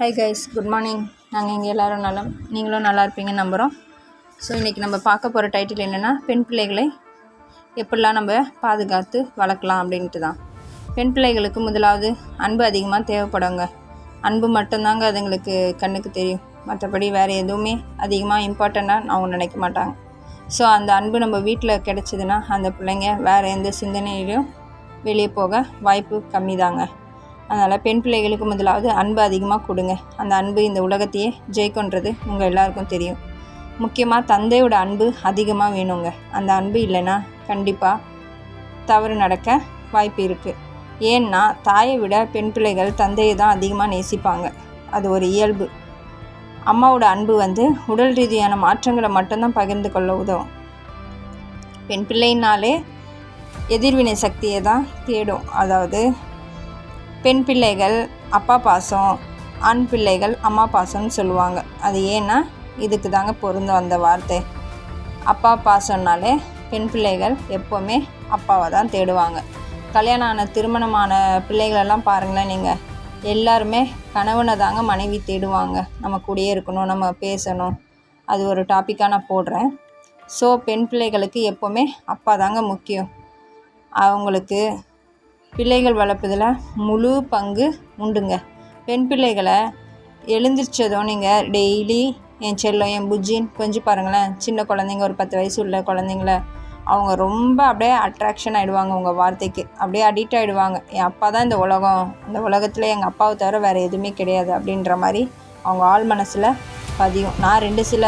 Hi guys good morning நாங்கள் இங்கே எல்லோரும் நலம். நீங்களும் நல்லா இருப்பீங்கன்னு நம்புகிறோம் ஸோ இன்றைக்கி நம்ம பார்க்க போகிற டைட்டில் என்னென்னா பெண் பிள்ளைகளை எப்படிலாம் நம்ம பாதுகாத்து வளர்க்கலாம் அப்படின்ட்டு தான். பெண் பிள்ளைகளுக்கு முதலாவது அன்பு அதிகமாக தேவைப்படுங்க. அன்பு மட்டும்தாங்க அதுங்களுக்கு கண்ணுக்கு தெரியும். மற்றபடி வேறு எதுவுமே அதிகமாக இம்பார்ட்டண்ட்டாக அவங்க நினைக்க மாட்டாங்க. ஸோ அந்த அன்பு நம்ம வீட்டில் கிடச்சிதுன்னா அந்த பிள்ளைங்க வேறு எந்த சிந்தனையிலையும் வெளியே போக வாய்ப்பு கம்மி தாங்க அதனால் பெண் பிள்ளைகளுக்கு முதலாவது அன்பு அதிகமாக கொடுங்க. அந்த அன்பு இந்த உலகத்தையே ஜெயிக்கன்றது உங்கள் எல்லாருக்கும் தெரியும். முக்கியமாக தந்தையோட அன்பு அதிகமாக வேணுங்க. அந்த அன்பு இல்லைன்னா கண்டிப்பாக தவறு நடக்க வாய்ப்பு இருக்குது ஏன்னா தாயை விட பெண் பிள்ளைகள் தந்தையை தான் அதிகமாக நேசிப்பாங்க. அது ஒரு இயல்பு. அம்மாவோட அன்பு வந்து உடல் ரீதியான மாற்றங்களை மட்டும்தான் பகிர்ந்து கொள்ள உதவும். பெண் பிள்ளைனாலே எதிர்வினை சக்தியை தான் தேடும். அதாவது பெண் பிள்ளைகள் அப்பா பாசம் ஆண் பிள்ளைகள் அம்மா பாசம்னு சொல்லுவாங்க. அது ஏன்னா இதுக்கு தாங்க பொருந்தும் அந்த வார்த்தை. அப்பா பாசம்னாலே பெண் பிள்ளைகள் எப்போவுமே அப்பாவை தான் தேடுவாங்க. கல்யாணம் ஆன திருமணமான பிள்ளைகளெல்லாம் பாருங்களேன் நீங்கள் எல்லாருமே கணவனை தாங்க மனைவி தேடுவாங்க. நம்ம கூடயே இருக்கணும் நம்ம பேசணும். அது ஒரு டாப்பிக்காக நான் போடுறேன். ஸோ பெண் பிள்ளைகளுக்கு எப்போவுமே அப்பா தாங்க முக்கியம். அவங்களுக்கு பிள்ளைகள் வளர்ப்பதில் முழு பங்கு உண்டுங்க. பெண் பிள்ளைகளை எழுந்திரிச்சதும் நீங்கள் டெய்லி என் செல்லம் என் புஜ்ஜின்னு கொஞ்சம் பாருங்களேன். சின்ன குழந்தைங்க ஒரு பத்து வயசு உள்ள குழந்தைங்கள அவங்க ரொம்ப அப்படியே அட்ராக்ஷன் ஆகிடுவாங்க உங்கள் வார்த்தைக்கு. அப்படியே அடிக்ட் ஆகிடுவாங்க என் அப்பா தான் இந்த உலகம். இந்த உலகத்தில் எங்கள் அப்பாவை தவிர வேறு எதுவுமே கிடையாது அப்படின்ற மாதிரி அவங்க ஆள் மனசில் பதியும் நான் ரெண்டு சில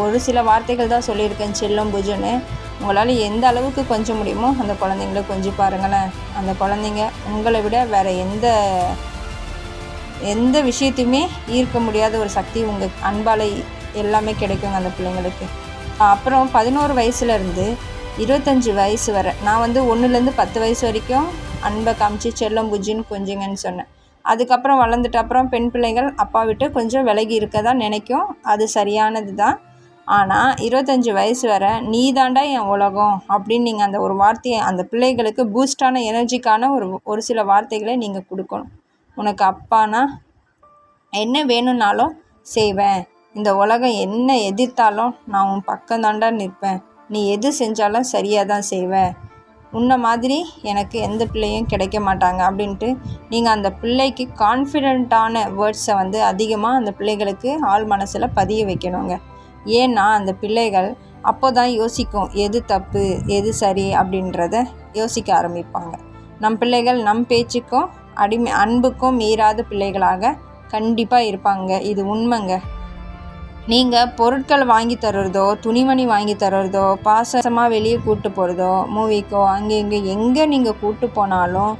ஒரு சில வார்த்தைகள் தான் சொல்லியிருக்கேன் செல்லம் புஜுன்னு. உங்களால் எந்த அளவுக்கு கொஞ்சம் முடியுமோ அந்த குழந்தைங்கள கொஞ்சம் பாருங்களேன். அந்த குழந்தைங்க உங்களை விட வேறு எந்த எந்த விஷயத்தையுமே ஈர்க்க முடியாத ஒரு சக்தி உங்கள் அன்பால் எல்லாமே கிடைக்குங்க அந்த பிள்ளைங்களுக்கு. அப்புறம் பதினோரு வயசுலேருந்து இருபத்தஞ்சி வயசு வரை நான் வந்து ஒன்றுலேருந்து பத்து வயசு வரைக்கும் அன்பை காமிச்சு செல்லம் புஜின்னு கொஞ்சங்கன்னு சொன்னேன். அதுக்கப்புறம் வளர்ந்துட்டு அப்புறம் பெண் பிள்ளைகள் அப்பா விட்டு கொஞ்சம் விலகி இருக்க தான் நினைக்கும். அது சரியானது தான் ஆனால் இருபத்தஞ்சி வயசு வர நீ தாண்டா என் உலகம்? அப்படின்னு நீங்கள் அந்த ஒரு வார்த்தையை அந்த பிள்ளைகளுக்கு பூஸ்டான எனர்ஜிக்கான ஒரு ஒரு சில வார்த்தைகளை நீங்கள் கொடுக்கணும். உனக்கு அப்பானா என்ன வேணும்னாலும் செய்வேன். இந்த உலகம் என்ன எதிர்த்தாலும் நான் உன் பக்கம் தாண்டா நிற்பேன். நீ எது செஞ்சாலும் சரியாக தான் செய்வேன் உன்னை மாதிரி எனக்கு எந்த பிள்ளையும் கிடைக்க மாட்டாங்க அப்படின்ட்டு நீங்கள் அந்த பிள்ளைக்கு கான்ஃபிடெண்ட்டான வேர்ட்ஸை வந்து அதிகமாக அந்த பிள்ளைகளுக்கு ஆள் மனசில் பதிய வைக்கணுங்க. ஏன்னா அந்த பிள்ளைகள் அப்போ தான் யோசிக்கும் எது தப்பு எது சரி அப்படின்றத யோசிக்க ஆரம்பிப்பாங்க. நம் பிள்ளைகள் நம் பேச்சுக்கும் அடிமை அன்புக்கும் மீறாத பிள்ளைகளாக கண்டிப்பாக இருப்பாங்க. இது உண்மைங்க. நீங்கள் பொருட்கள் வாங்கி தர்றதோ துணிமணி வாங்கி தர்றதோ பாசமாக வெளியே கூப்பிட்டு போகிறதோ மூவிக்கோ அங்கே இங்கே எங்கே நீங்கள் கூப்பிட்டு போனாலும்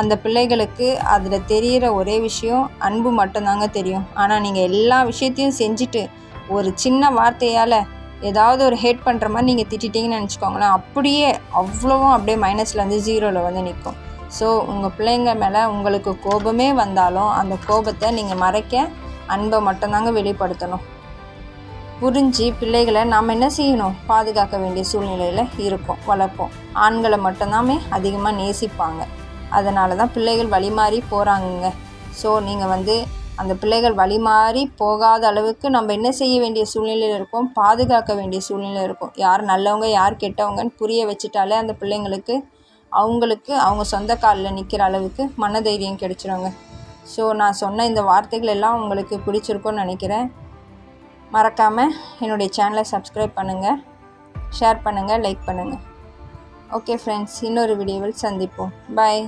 அந்த பிள்ளைகளுக்கு அதில் தெரிகிற ஒரே விஷயம் அன்பு மட்டும்தாங்க தெரியும். ஆனால் நீங்கள் எல்லா விஷயத்தையும் செஞ்சுட்டு ஒரு சின்ன வார்த்தையால் ஏதாவது ஒரு ஹேட் பண்ணுற மாதிரி நீங்கள் திட்டிட்டீங்கன்னு நினச்சிக்கோங்களேன் அப்படியே அவ்வளோவும் அப்படியே மைனஸில் வந்து ஜீரோவில் வந்து நிற்கும் ஸோ உங்கள் பிள்ளைங்க மேலே உங்களுக்கு கோபமே வந்தாலும் அந்த கோபத்தை நீங்கள் மறைக்க அன்பை மட்டும்தாங்க வெளிப்படுத்தணும். புரிஞ்சு பிள்ளைகளை நாம் என்ன செய்யணும்? பாதுகாக்க வேண்டிய சூழ்நிலையில் இருக்கும் வளர்ப்போம். ஆண்களை மட்டும்தாமே அதிகமாக நேசிப்பாங்க. அதனால தான் பிள்ளைகள் வழி மாறி போகிறாங்கங்க ஸோ நீங்கள் வந்து அந்த பிள்ளைகள் வழி மாறி போகாத அளவுக்கு நம்ம என்ன செய்ய வேண்டிய சூழ்நிலையில் இருக்கோம்? பாதுகாக்க வேண்டிய சூழ்நிலையில் இருக்கும். யார் நல்லவங்க யார் கெட்டவங்கன்னு புரிய வச்சுட்டாலே அந்த பிள்ளைங்களுக்கு அவங்களுக்கு அவங்க சொந்த காலில் நிற்கிற அளவுக்கு மனதைரியம் கிடைச்சிருங்க. ஸோ நான் சொன்ன இந்த வார்த்தைகள் எல்லாம் உங்களுக்கு பிடிச்சிருக்கும்னு நினைக்கிறேன். மறக்காமல் என்னுடைய சேனலை சப்ஸ்கிரைப் பண்ணுங்கள் ஷேர் பண்ணுங்கள் லைக் பண்ணுங்கள் ஓகே ஃப்ரெண்ட்ஸ் இன்னொரு வீடியோவில் சந்திப்போம். பாய்